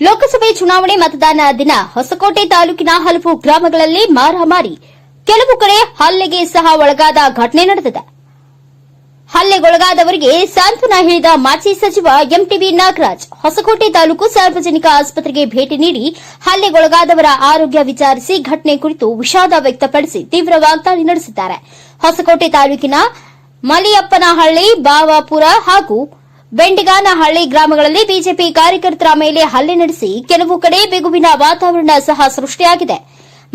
ಲೋಕಸಭೆ ಚುನಾವಣೆ ಮತದಾನ ದಿನ ಹೊಸಕೋಟೆ ತಾಲೂಕಿನ ಹಲವು ಗ್ರಾಮಗಳಲ್ಲಿ ಮಾರಾಮಾರಿ ಕೆಲವು ಕಡೆ ಹಲ್ಲೆಗೆ ಸಹ ಒಳಗಾದ ಘಟನೆ ನಡೆದಿದೆ. ಹಲ್ಲೆಗೊಳಗಾದವರಿಗೆ ಸಾಂತ್ವನ ಹೇಳಿದ ಮಾಜಿ ಸಚಿವ ಎಂಟಿಬಿ ನಾಗರಾಜ್, ಹೊಸಕೋಟೆ ತಾಲೂಕು ಸಾರ್ವಜನಿಕ ಆಸ್ಪತ್ರೆಗೆ ಭೇಟಿ ನೀಡಿ ಹಲ್ಲೆಗೊಳಗಾದವರ ಆರೋಗ್ಯ ವಿಚಾರಿಸಿ ಘಟನೆ ಕುರಿತು ವಿಷಾದ ವ್ಯಕ್ತಪಡಿಸಿ ತೀವ್ರ ವಾಗ್ದಾಳಿ ನಡೆಸಿದ್ದಾರೆ. ಹೊಸಕೋಟೆ ತಾಲೂಕಿನ ಮಲಿಯಪ್ಪನಹಳ್ಳಿ, ಬಾವಾಪುರ ಹಾಗೂ ಬೆಂಡಿಗಾನಹಳ್ಳಿ ಗ್ರಾಮಗಳಲ್ಲಿ ಬಿಜೆಪಿ ಕಾರ್ಯಕರ್ತರ ಮೇಲೆ ಹಲ್ಲೆ ನಡೆಸಿ ಕೆಲವು ಕಡೆ ಬಿಗುವಿನ ವಾತಾವರಣ ಸಹ ಸೃಷ್ಟಿಯಾಗಿದೆ.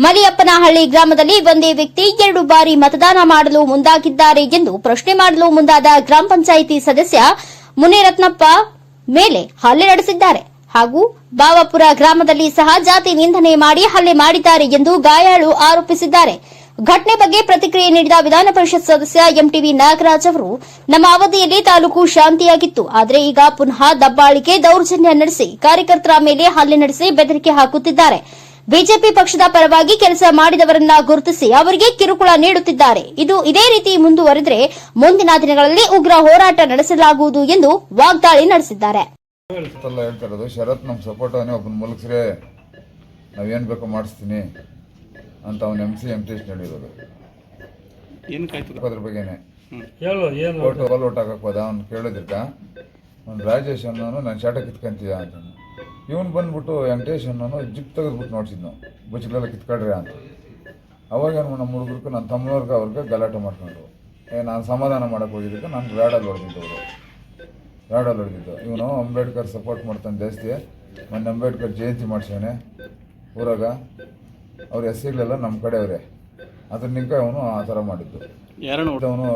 ಮಲಿಯಪ್ಪನಹಳ್ಳಿ ಗ್ರಾಮದಲ್ಲಿ ಒಂದೇ ವ್ಯಕ್ತಿ ಎರಡು ಬಾರಿ ಮತದಾನ ಮಾಡಲು ಮುಂದಾಗಿದ್ದಾರೆ ಎಂದು ಪ್ರಶ್ನೆ ಮಾಡಲು ಮುಂದಾದ ಗ್ರಾಮ ಪಂಚಾಯಿತಿ ಸದಸ್ಯ ಮುನಿರತ್ನಪ್ಪ ಮೇಲೆ ಹಲ್ಲೆ ನಡೆಸಿದ್ದಾರೆ. ಹಾಗೂ ಬಾವಾಪುರ ಗ್ರಾಮದಲ್ಲಿ ಸಹ ಜಾತಿ ನಿಂದನೆ ಮಾಡಿ ಹಲ್ಲೆ ಮಾಡಿದ್ದಾರೆ ಎಂದು ಗಾಯಾಳು ಆರೋಪಿಸಿದ್ದಾರೆ. ಘಟನೆ ಬಗ್ಗೆ ಪ್ರತಿಕ್ರಿಯೆ ನೀಡಿದ ವಿಧಾನ ಪರಿಷತ್ ಸದಸ್ಯ ಎಂಟಿವಿ ನಾಗರಾಜ್ ಅವರು, ನಮ್ಮ ಅವಧಿಯಲ್ಲಿ ತಾಲೂಕು ಶಾಂತಿಯಾಗಿತ್ತು, ಆದರೆ ಈಗ ಪುನಃ ದಬ್ಬಾಳಿಕೆ ದೌರ್ಜನ್ಯ ನಡೆಸಿ ಕಾರ್ಯಕರ್ತರ ಮೇಲೆ ಹಲ್ಲೆ ನಡೆಸಿ ಬೆದರಿಕೆ ಹಾಕುತ್ತಿದ್ದಾರೆ. ಬಿಜೆಪಿ ಪಕ್ಷದ ಪರವಾಗಿ ಕೆಲಸ ಮಾಡಿದವರನ್ನ ಗುರುತಿಸಿ ಅವರಿಗೆ ಕಿರುಕುಳ ನೀಡುತ್ತಿದ್ದಾರೆ. ಇದು ಇದೇ ರೀತಿ ಮುಂದುವರೆದರೆ ಮುಂದಿನ ದಿನಗಳಲ್ಲಿ ಉಗ್ರ ಹೋರಾಟ ನಡೆಸಲಾಗುವುದು ಎಂದು ವಾಗ್ದಾಳಿ ನಡೆಸಿದ್ದಾರೆ. ಶರತ್ ನಮ್ಮ ಸಪೋರ್ಟ್ ಒಬ್ಬನ ನಾವೇನು ಬೇಕೋ ಮಾಡಿಸ್ತೀನಿ. ಅಂತ ಅವ್ನು ಎಂ ಸಿ ಎಂ ಸಿ ಹೇಳಿರೋದು ಏನು ಅದ್ರ ಬಗ್ಗೆನೆ ಹೇಳೋ ಏನು ಓಟು ಬಲ್ ಓಟ್ ಹಾಕಕ್ಕೆ ಹೋದ ಅವ್ನು ಕೇಳೋದಕ್ಕ ಅವ್ನು ರಾಜೇಶ್ ಅನ್ನೋನು ನಾನು ಶಾಟ ಕಿತ್ಕೊಂತೀಯ ಅಂತ ಇವನು ಬಂದ್ಬಿಟ್ಟು ವೆಂಕಟೇಶ್ ಅನ್ನೋನು ಜಿಪ್ ತೆಗೆದ್ಬಿಟ್ಟು ನೋಡ್ಸಿದ್ನು ಬುಚ್ಚಗಳೆಲ್ಲ ಕಿತ್ಕೊಳ್ರಿ ಅಂತ. ಅವಾಗ ಏನು ನಮ್ಮ ಹುಡುಗರ್ಗೆ ನನ್ನ ತಮ್ಮನವ್ರಿಗೆ ಅವ್ರಿಗೆ ಗಲಾಟೆ ಮಾಡ್ಕೊಂಡ್ರು. ಏ ನಾನು ಸಮಾಧಾನ ಮಾಡಕ್ಕೆ ಹೋಗಿದ್ದಕ್ಕೆ ನಾನು ರಾಡಲ್ಲಿ ಹೊಡೆದಿದ್ದು ಅವರು. ರಾಡಲ್ಲಿ ಹೊಡೆದಿದ್ದು. ಇವನು ಅಂಬೇಡ್ಕರ್ ಸಪೋರ್ಟ್ ಮಾಡ್ತಾನೆ ಜಾಸ್ತಿ. ಮೊನ್ನೆ ಅಂಬೇಡ್ಕರ್ ಜಯಂತಿ ಮಾಡ್ಸವನೆ ಊರಾಗ. ಅವ್ರ ಹೆಸರುಗಳೆಲ್ಲ ನಮ್ಮ ಕಡೆ ಅವರೇ. ಅದ್ರ ನಿಂಕ ಅವನು ಆ ಥರ ಮಾಡಿದ್ದು. ಯಾರನ್ನ? ಅವನು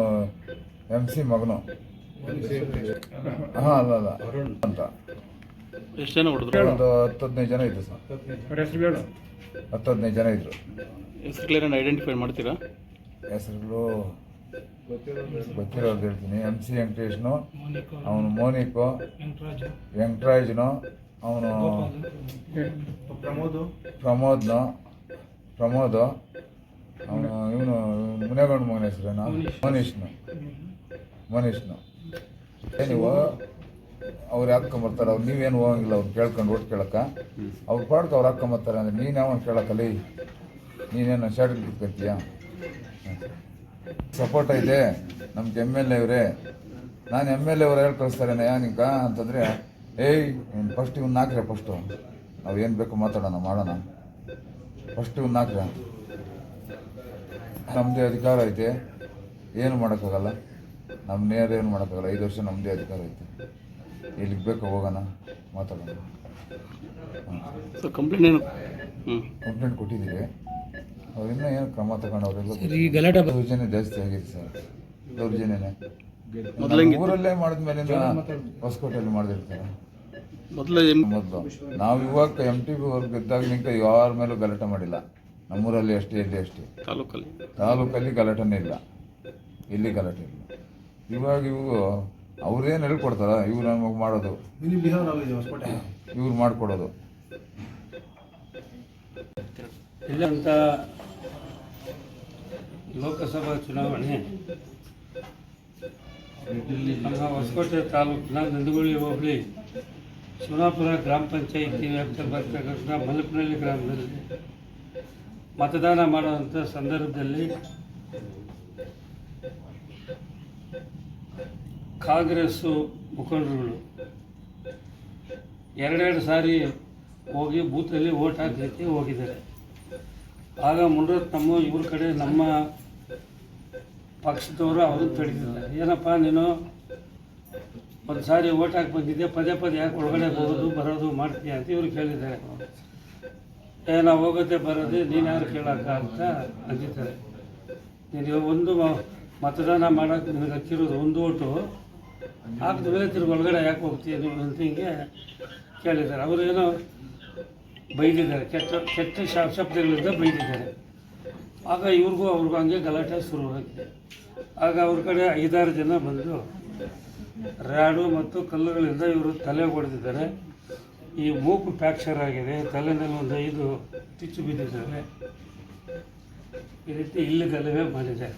ಎಂ ಸಿ ಮಗನು. ಹಾಂ ಅಲ್ಲ ಅಲ್ಲ. ಅಂತ. ಎಷ್ಟು ಜನ ಹೊಡೆದ್ರು? ಒಂದು ಹತ್ತು ಹದಿನೈದು ಜನ ಇದ್ರು ಸರ್. ಹತ್ತು ಹದಿನೈದು ಜನ ಇದ್ರು. ಹೆಸರು ಐಡೆಂಟಿಫೈ ಮಾಡ್ತೀರಾ? ಹೆಸರುಗಳು ಗೊತ್ತಿರೋದು ಹೇಳ್ತೀನಿ. ಎಂ ಸಿ ವೆಂಕಟೇಶ್ನು ಅವನು ಮೋನಿಕು ವೆಂಕಟರಾಜ್ನು ಅವನು ಪ್ರಮೋದ್. ಪ್ರಮೋದ್ನು ಪ್ರಮೋದ್, ಅವನು, ಇವನು ಮುನೇಗೌಡ ಮಗನ ಹೆಸರೇನು? ಮನೀಶ್ನು ಏ ನೀವು ಅವ್ರು ಹಾಕೊಂಬರ್ತಾರೆ ಅವ್ರು ನೀವೇನು ಹೋಗಂಗಿಲ್ಲ, ಅವ್ರು ಕೇಳ್ಕೊಂಡು ಓಟ್ ಕೇಳಕ್ಕ. ಅವ್ರು ಪಾಡ್ದು ಅವ್ರು ಹಾಕೊಂಬರ್ತಾರೆ ಅಂದ್ರೆ ನೀನು ಯಾವನ್ ಕೇಳಕ್ಕಲ್ಲಿ? ನೀನೇನು ಶರ್ಟ್ ಬಿಟ್ಕೊತೀಯ ಸಪೋರ್ಟ್ ಐತೆ, ನಮ್ಗೆ ಎಂ ಎಲ್ ಎ ಇವರೇ ನಾನು ಎಂ ಎಲ್ ಎ ಅವ್ರು ಹೇಳಿ ಕಳಿಸ್ತಾರೆ ಯಾನಿಕ ಅಂತಂದರೆ, ಏಯ್ ಫಸ್ಟ್ ಇವ್ನು ಹಾಕ್ರೆ ಫಸ್ಟು ನಾವು ಏನು ಬೇಕು ಮಾತಾಡೋಣ, ಮಾಡೋಣ. ಫಸ್ಟ್ ನಾಲ್ಕು ನಮ್ಮದೇ ಅಧಿಕಾರ ಐತೆ. ಏನು ಮಾಡೋಕ್ಕಾಗಲ್ಲ. ನಮ್ಮ ನೇರ ಏನು ಮಾಡೋಕ್ಕಾಗಲ್ಲ. ಐದು ವರ್ಷ ನಮ್ಮದೇ ಅಧಿಕಾರ ಐತೆ. ಇಲ್ಲಿಗೆ ಬೇಕು ಹೋಗೋಣ. ಮಾತಾಡೋಣ. ಸೊ ಕಂಪ್ಲೇಂಟ್ ಏನು? ಕಂಪ್ಲೇಂಟ್ ಕೊಟ್ಟಿದ್ದೀವಿ. ಅವ್ರಿಂದ ಏನು ಕ್ರಮ ತಗೊಂಡವ್ರೆಲ್ಲ ಈ ಗಲಾಟೆ ದೌರ್ಜನ್ಯ ಜಾಸ್ತಿ ಆಗಿದೆ ಸರ್. ದೌರ್ಜನ್ಯನೇ? ಊರಲ್ಲೇ ಮಾಡಿದ್ಮೇಲೆ ಹೊಸಕೋಟೆಯಲ್ಲಿ ಮಾಡಿದಿರ್ತಾರೆ ಮೊದಲು ಮೊದಲು. ನಾವು ಇವಾಗ ಎಂ ಟಿ ಬಿ ವರ್ಗ ಇದ್ದಾಗ ನಿಂತ ಯಾರ ಮೇಲೂ ಗಲಾಟೆ ಮಾಡಿಲ್ಲ. ನಮ್ಮೂರಲ್ಲಿ ಅಷ್ಟೇ ಇಲ್ಲಿ ಅಷ್ಟೇ. ತಾಲೂಕಲ್ಲಿ. ತಾಲೂಕಲ್ಲಿ ಗಲಾಟೆನೇ ಇಲ್ಲ. ಇಲ್ಲಿ ಗಲಾಟೆ ಇಲ್ಲ. ಇವಾಗ ಇವು ಅವ್ರೇನು ಹೇಳ್ಕೊಡ್ತಾರ? ಇವ್ರು ನಮಗೆ ಮಾಡೋದು. ಇವ್ರು ಮಾಡಿಕೊಡೋದು. ಇಲ್ಲಂತ ಲೋಕಸಭಾ ಚುನಾವಣೆ. ನಮ್ಮ ಹೊಸಕೋಟೆ ತಾಲೂಕಿನ ನಂದಗುಳಿ ಹೋಬಳಿ. ಶಿವನಾಪುರ ಗ್ರಾಮ ಪಂಚಾಯಿತಿ ವ್ಯಾಪ್ತಿಯಲ್ಲಿ ಬರ್ತಕ್ಕಂಥ ಮಲಪನಹಳ್ಳಿ ಗ್ರಾಮದಲ್ಲಿ ಮತದಾನ ಮಾಡುವಂಥ ಸಂದರ್ಭದಲ್ಲಿ ಕಾಂಗ್ರೆಸ್ಸು ಮುಖಂಡರುಗಳು ಎರಡೆರಡು ಸಾರಿ ಹೋಗಿ ಬೂತಲ್ಲಿ ಓಟ್ ಹಾಕಲಿಕ್ಕೆ ಹೋಗಿದ್ದಾರೆ. ಆಗ ಮುಂಡ್ರ ನಮ್ಮ ಇವ್ರ ಕಡೆ ನಮ್ಮ ಪಕ್ಷದವರು ಅವರು ತಡೆದಿದ್ದಾರೆ ಏನಪ್ಪ ನೀನು ಒಂದು ಸಾರಿ ಓಟ್ ಹಾಕಿ ಬಂದಿದ್ದೆ, ಪದೇ ಪದೇ ಯಾಕೆ ಒಳಗಡೆ ಹೋಗೋದು, ಬರೋದು ಮಾಡ್ತೀಯ ಅಂತ ಇವ್ರು ಕೇಳಿದ್ದಾರೆ. ಏ, ನಾವು ಹೋಗೋದೇ ಬರೋದು, ನೀನು ಯಾರು ಕೇಳಕ್ಕ ಅಂತ ಅಂದಿದ್ದಾರೆ. ನೀನು ಒಂದು ಮತದಾನ ಮಾಡೋಕ್ಕೆ ನಿನಗೆ ಹಚ್ಚಿರೋದು ಒಂದು ಓಟು, ಹಾಕಿದ ಮೇಲೆ ತಿರುಗಿ ಒಳಗಡೆ ಯಾಕೆ ಹೋಗ್ತೀಯ ನೀವು ಅಂತ ಹಿಂಗೆ ಕೇಳಿದ್ದಾರೆ. ಅವರು ಏನೋ ಬೈದಿದ್ದಾರೆ, ಕೆಟ್ಟ ಕೆಟ್ಟ ಶಬ್ದಗಳಿಂದ ಬೈದಿದ್ದಾರೆ. ಆಗ ಇವ್ರಿಗೂ ಅವ್ರಿಗೂ ಹಂಗೆ ಗಲಾಟೆ ಶುರುವಾಗಿದೆ ಆಗ ಅವ್ರ ಕಡೆ ಐದಾರು ಜನ ಬಂದು ರ್ಯಾಡು ಮತ್ತು ಕಲ್ಲುಗಳಿಂದ ಇವರು ತಲೆ ಹೊಡೆದಿದ್ದಾರೆ ಈ ಮೂಗು ಫ್ಯಾಕ್ಚರ್ ಆಗಿದೆ. ತಲೆನಲ್ಲಿ ಒಂದು ಐದು ತಿಚ್ಚು ಬಿದ್ದಿದ್ದಾರೆ ಈ ರೀತಿ ಇಲ್ಲಿ ಗಲಭೆ ಮಾಡಿದೆ.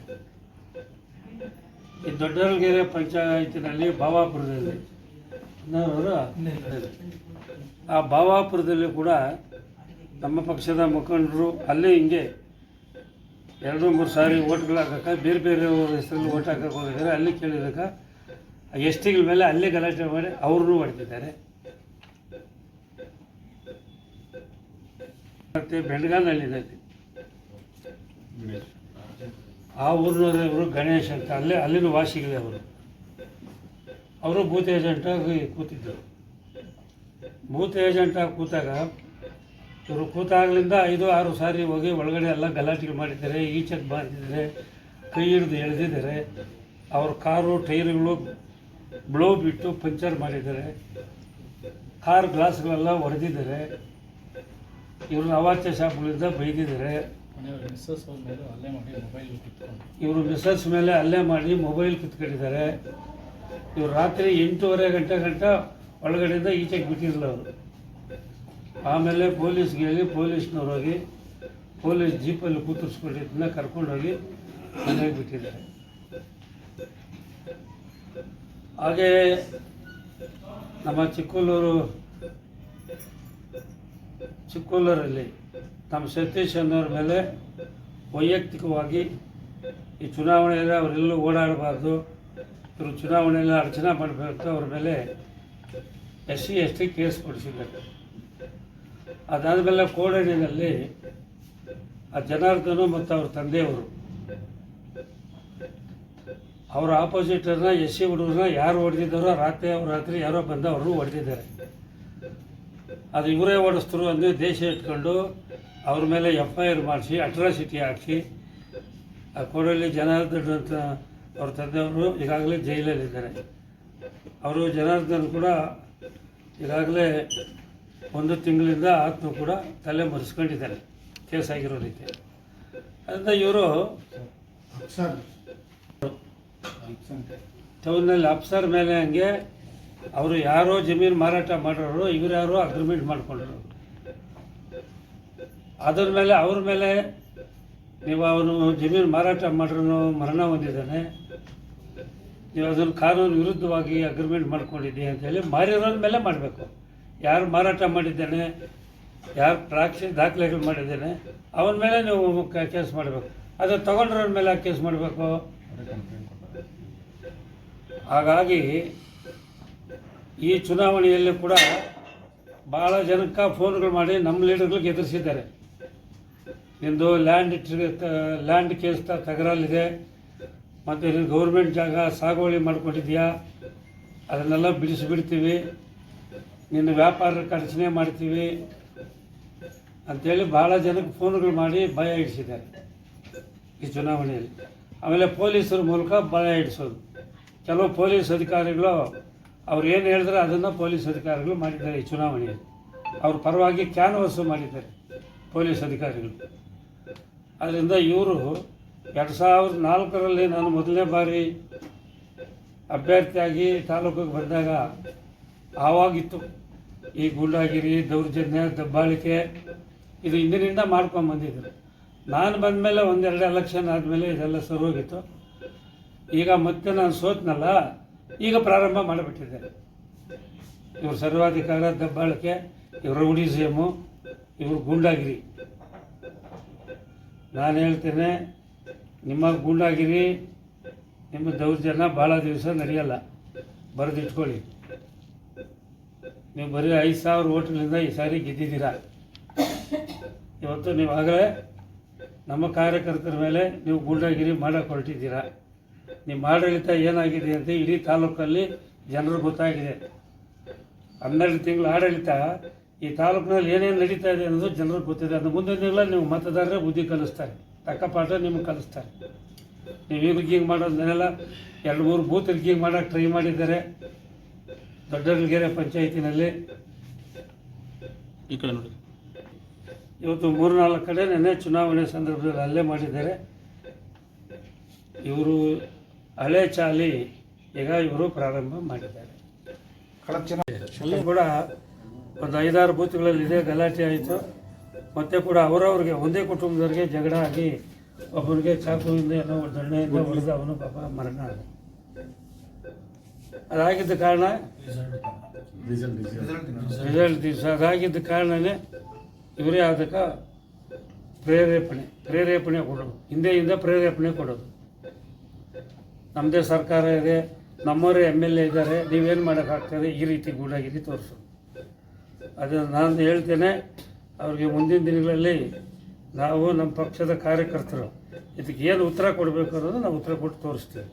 ಈ ದೊಡ್ಡಲ್ಗೆರೆ ಪಂಚಾಯತಿನಲ್ಲಿ ಭಾವಾಪುರದಲ್ಲಿ ಅವರು ಆ ಭಾವಾಪುರದಲ್ಲಿ ಕೂಡ ನಮ್ಮ ಪಕ್ಷದ ಮುಖಂಡರು ಅಲ್ಲೇ ಹಿಂಗೆ ಎರಡು ಮೂರು ಸಾರಿ ಓಟ್ಗಳು ಹಾಕಕ್ಕೆ, ಬೇರೆ ಬೇರೆ ಹೆಸರಲ್ಲಿ ಓಟ್ ಹಾಕಕ್ಕೆ ಹೋಗಿದ್ದಾರೆ. ಅಲ್ಲಿ ಕೇಳಿದಾಗ ಎಸ್ ಟಿಗಳ ಮೇಲೆ ಅಲ್ಲೇ ಗಲಾಟೆ ಮಾಡಿ ಅವ್ರನ್ನೂ ಹೊಡೆದಿದ್ದಾರೆ. ಮತ್ತು ಬೆಂಡಗಾನಹಳ್ಳಿನಲ್ಲಿ ಆ ಊರಿನವರು ಗಣೇಶ್ ಅಂತ. ಅಲ್ಲೇ, ಅಲ್ಲಿನ ವಾಸಿಗಳೇ ಅವರು. ಅವರು ಬೂತ್ ಏಜೆಂಟಾಗಿ ಕೂತಿದ್ದರು. ಬೂತ್ ಏಜೆಂಟಾಗಿ ಕೂತಾಗ ಇವರು ಕೂತಾಗ್ಲಿಂದ ಐದು, ಆರು ಸಾರಿ ಹೋಗಿ ಒಳಗಡೆ ಎಲ್ಲ ಗಲಾಟೆಗಳು ಮಾಡಿದ್ದಾರೆ, ಈಚೆಗೆ ಬಾರ್ದಿದ್ದಾರೆ ಕೈ ಹಿಡಿದು ಎಳೆದಿದ್ದಾರೆ. ಅವ್ರ ಕಾರು, ಟೈರ್ಗಳು ಬ್ಲೋ ಬಿಟ್ಟು ಪಂಚರ್ ಮಾಡಿದ್ದಾರೆ. ಕಾರ್ ಗ್ಲಾಸ್ಗಳೆಲ್ಲ ಹೊಡೆದಿದ್ದಾರೆ ಇವ್ರನ್ನ ಅವಾಚ್ಯ ಶಾಪ್ಗಳಿಂದ ಬೈದಿದ್ದಾರೆ. ಇವರು ಮಿಸಸ್ ಮೇಲೆ ಅಲ್ಲೇ ಮಾಡಿ ಮೊಬೈಲ್ ಕಿತ್ಕೊಂಡಿದ್ದಾರೆ. ಇವರು ರಾತ್ರಿ ಎಂಟೂವರೆ ಗಂಟೆ ಗಂಟ ಒಳಗಡೆಯಿಂದ ಈಚೆಗೆ ಬಿಟ್ಟಿರಲಿಲ್ಲ ಅವರು. ಆಮೇಲೆ ಪೊಲೀಸ್ಗೆ ಹೇಳಿ ಪೊಲೀಸ್ನವ್ರು ಹೋಗಿ, ಪೊಲೀಸ್ ಜೀಪಲ್ಲಿ ಕೂತರಿಸ್ಕೊಂಡಿದ್ದನ್ನ ಕರ್ಕೊಂಡೋಗಿ ಮನೆಗೆ ಬಿಟ್ಟಿದ್ದಾರೆ. ಹಾಗೆ ನಮ್ಮ ಚಿಕ್ಕೂಲೂರು ಚಿಕ್ಕೂಲೂರಲ್ಲಿ ನಮ್ಮ ಸತೀಶ್ ಅನ್ನೋರ ಮೇಲೆ ವೈಯಕ್ತಿಕವಾಗಿ ಈ ಚುನಾವಣೆಯಲ್ಲಿ ಅವರೆಲ್ಲೂ ಓಡಾಡಬಾರ್ದು, ಇವರು ಚುನಾವಣೆಯಲ್ಲಿ ಅರ್ಚನೆ ಮಾಡಬೇಕು, ಅವ್ರ ಮೇಲೆ S C, S T case ಕೊಡಿಸಿದ್ದಾರೆ ಅದಾದಮೇಲೆ ಕೋಡಣಿನಲ್ಲಿ ಆ ಜನಾರ್ದನು ಮತ್ತು ಅವ್ರ ತಂದೆಯವರು ಅವರ ಆಪೋಸಿಟರ್ನ ಎಸ್ ಸಿ ಹುಡುಗರನ್ನ ಯಾರು ಹೊಡೆದಿದ್ದಾರೋ ರಾತ್ರಿ ಅವ್ರ ರಾತ್ರಿ ಯಾರೋ ಬಂದು ಅವ್ರನ್ನೂ ಹೊಡೆದಿದ್ದಾರೆ. ಅದು ಇವರೇ ಓಡಿಸ್ತರು ಅಂದರೆ ದೇಶ ಇಟ್ಕೊಂಡು ಅವ್ರ ಮೇಲೆ ಎಫ್ ಐ ಆರ್ ಮಾಡಿಸಿ ಅಟ್ರಾಸಿಟಿ ಹಾಕಿ ಆ ಕೋಡಲ್ಲಿ ಜನಾರ್ದನ್ ಅಂತ ಅವ್ರ ತಂದೆಯವರು ಈಗಾಗಲೇ ಜೈಲಲ್ಲಿದ್ದಾರೆ. ಅವರು ಜನಾರ್ದನ್ ಕೂಡ ಈಗಾಗಲೇ ಒಂದು ತಿಂಗಳಿಂದ ಆತ್ಮ ಕೂಡ ತಲೆ ಮರೆಸ್ಕೊಂಡಿದ್ದಾರೆ. ಕೇಸ್ ರೀತಿ ಅದರಿಂದ ಇವರು ಟೌನಲ್ಲಿ ಅಪ್ಸರ್ ಮೇಲೆ ಹಂಗೆ ಅವರು ಯಾರೋ ಜಮೀನು ಮಾರಾಟ ಮಾಡೋರು ಇವ್ರು ಯಾರೋ ಅಗ್ರಿಮೆಂಟ್ ಮಾಡ್ಕೊಂಡ್ರು. ಅದ್ರ ಮೇಲೆ ಅವ್ರ ಮೇಲೆ ನೀವು ಅವನು ಜಮೀನು ಮಾರಾಟ ಮಾಡ್ರೂ ಮರಣ ಹೊಂದಿದ್ದಾನೆ. ನೀವು ಅದನ್ನು ಕಾನೂನು ವಿರುದ್ಧವಾಗಿ ಅಗ್ರಿಮೆಂಟ್ ಮಾಡ್ಕೊಂಡಿದ್ದೀವಿ ಅಂತೇಳಿ ಮಾರಿರೋರ ಮೇಲೆ ಮಾಡಬೇಕು. ಯಾರು ಮಾರಾಟ ಮಾಡಿದ್ದಾನೆ, ಯಾರು ಪ್ರಾಕ್ಷಿ ದಾಖಲೆಗಳು ಮಾಡಿದ್ದಾನೆ, ಅವನ ಮೇಲೆ ನೀವು ಕೇಸ್ ಮಾಡಬೇಕು. ಅದು ತಗೊಂಡಿರೋರ ಮೇಲೆ ಕೇಸ್ ಮಾಡಬೇಕು. ಹಾಗಾಗಿ ಈ ಚುನಾವಣೆಯಲ್ಲಿ ಕೂಡ ಭಾಳ ಜನಕ್ಕೆ ಫೋನ್ಗಳು ಮಾಡಿ ನಮ್ಮ ಲೀಡರ್ಗಳಿಗೆ ಎದುರಿಸಿದ್ದಾರೆ. ನಿಂದು ಲ್ಯಾಂಡ್ ಲ್ಯಾಂಡ್ ಕೇಸ್ ತಗರಲ್ಲಿದೆ. ಮತ್ತು ನೀನು ಗೌರ್ಮೆಂಟ್ ಜಾಗ ಸಾಗುವಳಿ ಮಾಡ್ಕೊಂಡಿದ್ಯಾ ಅದನ್ನೆಲ್ಲ ಬಿಡಿಸಿಬಿಡ್ತೀವಿ. ನಿನ್ನ ವ್ಯಾಪಾರಕ್ಕೆ ಅಡಚಣೆ ಮಾಡ್ತೀವಿ ಅಂಥೇಳಿ ಭಾಳ ಜನಕ್ಕೆ ಫೋನ್ಗಳು ಮಾಡಿ ಭಯ ಇಡಿಸಿದ್ದಾರೆ ಈ ಚುನಾವಣೆಯಲ್ಲಿ. ಆಮೇಲೆ ಪೊಲೀಸರ ಮೂಲಕ ಭಯ ಇಡಿಸೋದು ಕೆಲವು ಪೊಲೀಸ್ ಅಧಿಕಾರಿಗಳು ಅವ್ರು ಏನು ಹೇಳಿದ್ರೆ ಅದನ್ನು ಪೊಲೀಸ್ ಅಧಿಕಾರಿಗಳು ಮಾಡಿದ್ದಾರೆ ಈ ಚುನಾವಣೆಯಲ್ಲಿ. ಅವ್ರ ಪರವಾಗಿ ಕ್ಯಾನ್ವಸ್ಸು ಮಾಡಿದ್ದಾರೆ ಪೊಲೀಸ್ ಅಧಿಕಾರಿಗಳು. ಅದರಿಂದ ಇವರು ಎರಡು ಸಾವಿರದ ನಾಲ್ಕರಲ್ಲಿ ನಾನು ಮೊದಲನೇ ಬಾರಿ ಅಭ್ಯರ್ಥಿಯಾಗಿ ತಾಲೂಕಿಗೆ ಬಂದಾಗ ಆವಾಗಿತ್ತು. ಈ ಗೂಂಡಾಗಿರಿ, ದೌರ್ಜನ್ಯ, ದಬ್ಬಾಳಿಕೆ ಇದು ಹಿಂದಿನಿಂದ ಮಾಡ್ಕೊಂಡು ಬಂದಿದ್ರು. ನಾನು ಬಂದಮೇಲೆ ಒಂದೆರಡು ಎಲೆಕ್ಷನ್ ಆದಮೇಲೆ ಇದೆಲ್ಲ ಸರೋಗಿತ್ತು ಈಗ ಮತ್ತೆ ನಾನು ಸೋತ್ನಲ್ಲ, ಈಗ ಪ್ರಾರಂಭ ಮಾಡಿಬಿಟ್ಟಿದ್ದಾರೆ ಇವರು ಸರ್ವಾಧಿಕಾರ, ದಬ್ಬಾಳಿಕೆ, ಇವರು ಉಡಿಸಿಯಮು ಇವರು ಗೂಂಡಾಗಿರಿ. ನಾನು ಹೇಳ್ತೇನೆ ನಿಮ್ಮ ಗೂಂಡಾಗಿರಿ, ನಿಮ್ಮ ದೌರ್ಜನ್ಯ ಭಾಳ ದಿವಸ ನಡೆಯಲ್ಲ. ಬರೆದಿಟ್ಕೊಳ್ಳಿ. ನೀವು ಬರೀ ಐದು ಸಾವಿರ ಓಟ್ಲಿಂದ ಈ ಸಾರಿ ಗೆದ್ದಿದ್ದೀರಾ? ಇವತ್ತು ನೀವು ಆಗಲೇ ನಮ್ಮ ಕಾರ್ಯಕರ್ತರ ಮೇಲೆ ನೀವು ಗೂಂಡಾಗಿರಿ ಮಾಡಕ್ಕೆ ಹೊರಟಿದ್ದೀರಾ? ನಿಮ್ಮ ಆಡಳಿತ ಏನಾಗಿದೆ ಅಂತ ಇಡೀ ತಾಲೂಕಲ್ಲಿ ಜನರು ಗೊತ್ತಾಗಿದೆ. ಹನ್ನೆರಡು ತಿಂಗಳ ಆಡಳಿತ ಈ ತಾಲೂಕಿನಲ್ಲಿ ಏನೇನು ನಡೀತಾ ಇದೆ ಅನ್ನೋದು ಜನರಿಗೆ ಗೊತ್ತಿದೆ. ಅದು ಮುಂದಿನ ದಿನಗಳ ನೀವು ಮತದಾರರೇ ಬುದ್ಧಿ ಕಲಿಸ್ತಾರೆ. ತಕ್ಕಪಾಠ ನಿಮ್ಗೆ ಕಲಿಸ್ತಾರೆ. ನೀವು ಈಗ ಹಿಂಗೆ ಮಾಡೋದನ್ನೆಲ್ಲ ಎರಡು ಮೂರು ಬೂತ್ ಹಿಂಗೆ ಮಾಡೋಕ್ಕೆ ಟ್ರೈ ಮಾಡಿದ್ದಾರೆ. ದೊಡ್ಡಗೆರೆ ಪಂಚಾಯತಿನಲ್ಲಿ. ಈ ಕಡೆ ನೋಡಿ. ಇವತ್ತು ಮೂರ್ನಾಲ್ಕು ಕಡೆ ನೆನ್ನೆ ಚುನಾವಣೆ ಸಂದರ್ಭದಲ್ಲಿ ಅಲ್ಲೇ ಮಾಡಿದ್ದಾರೆ. ಇವರು ಹಳೆ ಚಾಲಿ ಈಗ ಇವರು ಪ್ರಾರಂಭ ಮಾಡಿದ್ದಾರೆ. ಅಲ್ಲಿ ಕೂಡ ಒಂದು ಐದಾರು ಬೂತ್ಗಳಲ್ಲಿ ಇದೇ, ಗಲಾಟೆ ಆಯಿತು. ಮತ್ತೆ ಕೂಡ ಅವರವ್ರಿಗೆ, ಒಂದೇ ಕುಟುಂಬದವ್ರಿಗೆ ಜಗಳ ಆಗಿ ಒಬ್ಬರಿಗೆ ಚಾಕುವಿಂದ ಏನೋ ದಣ್ಣೆಯಿಂದ ಹೊಡೆದು ಅವನು ಪಾಪ ಮರಣ ಅದಾಗಿದ್ದ ಕಾರಣ ರಿಸಲ್ಟ್ ದಿವಸ. ಅದಾಗಿದ್ದ ಕಾರಣನೇ ಇವರೇ ಅದಕ್ಕೆ ಪ್ರೇರೇಪಣೆ ಪ್ರೇರೇಪಣೆ ಕೊಡೋದು. ಹಿಂದೆಯಿಂದ ಪ್ರೇರೇಪಣೆ ಕೊಡೋದು. ನಮ್ಮದೇ ಸರ್ಕಾರ ಇದೆ, ನಮ್ಮವರೇ ಎಂ ಎಲ್ ಎ ಇದ್ದಾರೆ, ನೀವೇನು ಮಾಡೋಕ್ಕಾಗ್ತದೆ ಈ ರೀತಿ ಗೂಢಾಗಿರಿ ತೋರಿಸು. ಅದು ನಾನು ಹೇಳ್ತೇನೆ, ಅವ್ರಿಗೆ ಮುಂದಿನ ದಿನಗಳಲ್ಲಿ ನಾವು ನಮ್ಮ ಪಕ್ಷದ ಕಾರ್ಯಕರ್ತರು, ಇದಕ್ಕೆ ಏನು ಉತ್ತರ ಕೊಡಬೇಕು ಅನ್ನೋದು ನಾವು ಉತ್ತರ ಕೊಟ್ಟು ತೋರಿಸ್ತೀವಿ.